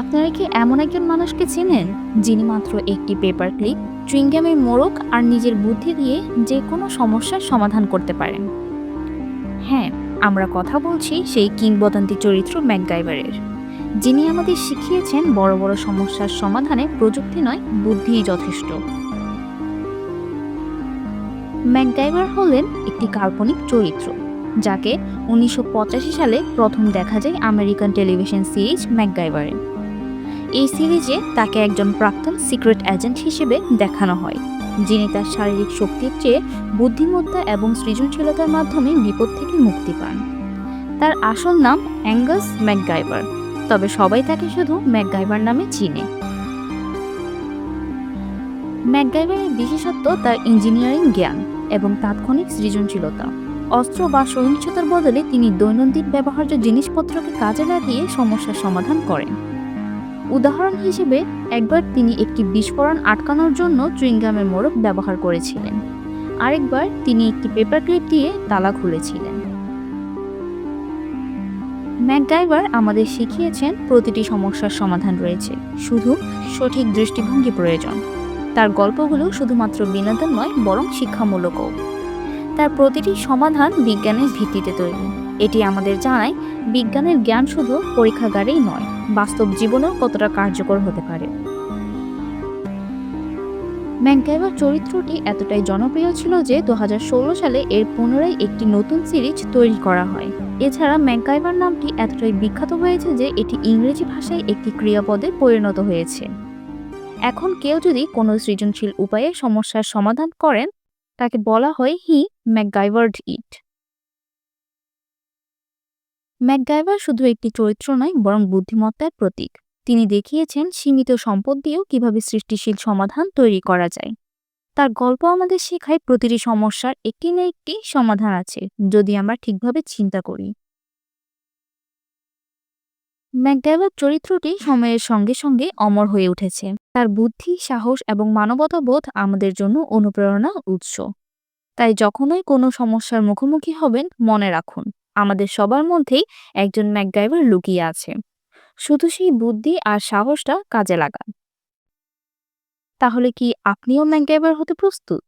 আপনারা কি এমন একজন মানুষকে চেনেন, যিনি মাত্র একটি পেপার ক্লিপ চুইংগামের মোড়ক আর নিজের বুদ্ধি দিয়ে যে কোনো সমস্যার সমাধান করতে পারেন? হ্যাঁ আমরা কথা বলছি সেই কিংবদন্তি চরিত্র ম্যাকগাইভারের। যিনি আমাদের শিখিয়েছেন বড় বড় সমস্যার সমাধানে প্রযুক্তি নয়, বুদ্ধিই যথেষ্ট। ম্যাকগাইভার হলেন একটি কাল্পনিক চরিত্র, যাকে উনিশশো পঁচাশি সালে প্রথম দেখা যায় আমেরিকান টেলিভিশন সিরিজ ম্যাকগাইভারে। এই সিরিজে তাকে একজন প্রাক্তন সিক্রেট এজেন্ট হিসেবে দেখানো হয়, যিনি তার শারীরিক শক্তির চেয়ে বুদ্ধিমত্তা এবং সৃজনশীলতার মাধ্যমে বিপদ থেকে মুক্তি পান। তার আসল নাম অ্যাঙ্গাস ম্যাকগাইভার, তবে সবাই তাকে শুধু ম্যাকগাইভার নামে চিনে। ম্যাকগাইভারের বিশেষত্ব তার ইঞ্জিনিয়ারিং জ্ঞান এবং তাৎক্ষণিক সৃজনশীলতা। অস্ত্র বা সহিংসতার বদলে তিনি দৈনন্দিন ব্যবহার্য জিনিসপত্রকে কাজে লাগিয়ে সমস্যার সমাধান করেন। উদাহরণ হিসেবে, একবার তিনি একটি বিস্ফোরণ আটকানোর জন্য চুইংগামের মোড়ক ব্যবহার করেছিলেন। আরেকবার তিনি একটি পেপার ক্লিপ দিয়ে তালা খুলেছিলেন। ম্যাকগাইভার আমাদের শিখিয়েছেন প্রতিটি সমস্যার সমাধান রয়েছে, শুধু সঠিক দৃষ্টিভঙ্গি প্রয়োজন। তার গল্পগুলো শুধুমাত্র বিনোদন নয় বরং শিক্ষামূলকও। তার প্রতিটি সমাধান বিজ্ঞানের ভিত্তিতে তৈরি। এটি আমাদের জানায়, বিজ্ঞানের জ্ঞান শুধু পরীক্ষাগারেই নয়, বাস্তব জীবনেও কতটা কার্যকর হতে পারে। ম্যাকগাইভার চরিত্রটি এতটাই জনপ্রিয় ছিল যে দু হাজার ষোলো সালে এর পুনরায় একটি নতুন সিরিজ তৈরি করা হয়। এছাড়া ম্যাকগাইভার নামটি এতটাই বিখ্যাত হয়েছে যে এটি ইংরেজি ভাষায় একটি ক্রিয়াপদে পরিণত হয়েছে। এখন কেউ যদি কোনো সৃজনশীল উপায়ে সমস্যার সমাধান করেন, তাকে বলা হয় হি ম্যাকগাইভার্ড ইট। ম্যাকগাইভার শুধু একটি চরিত্র নয়, বরং বুদ্ধিমত্তার প্রতীক। তিনি দেখিয়েছেন সীমিত সম্পদ দিয়েও কীভাবে সৃষ্টিশীল সমাধান তৈরি করা যায়। তার গল্প আমাদের শেখায় প্রতিটি সমস্যার একটি না একটি সমাধান আছে, যদি আমরা ঠিকভাবে চিন্তা করি। ম্যাকগাইভার চরিত্রটি সময়ের সঙ্গে সঙ্গে অমর হয়ে উঠেছে। তার বুদ্ধি, সাহস এবং মানবতাবোধ আমাদের জন্য অনুপ্রেরণা উৎস। তাই যখনই কোনো সমস্যার মুখোমুখি হবেন, মনে রাখুন আমাদের সবার মধ্যেই একজন ম্যাকগাইভার লুকিয়ে আছে। শুধু সেই বুদ্ধি আর সাহসটা কাজে লাগান। তাহলে কি আপনিও ম্যাকগাইভার হতে প্রস্তুত?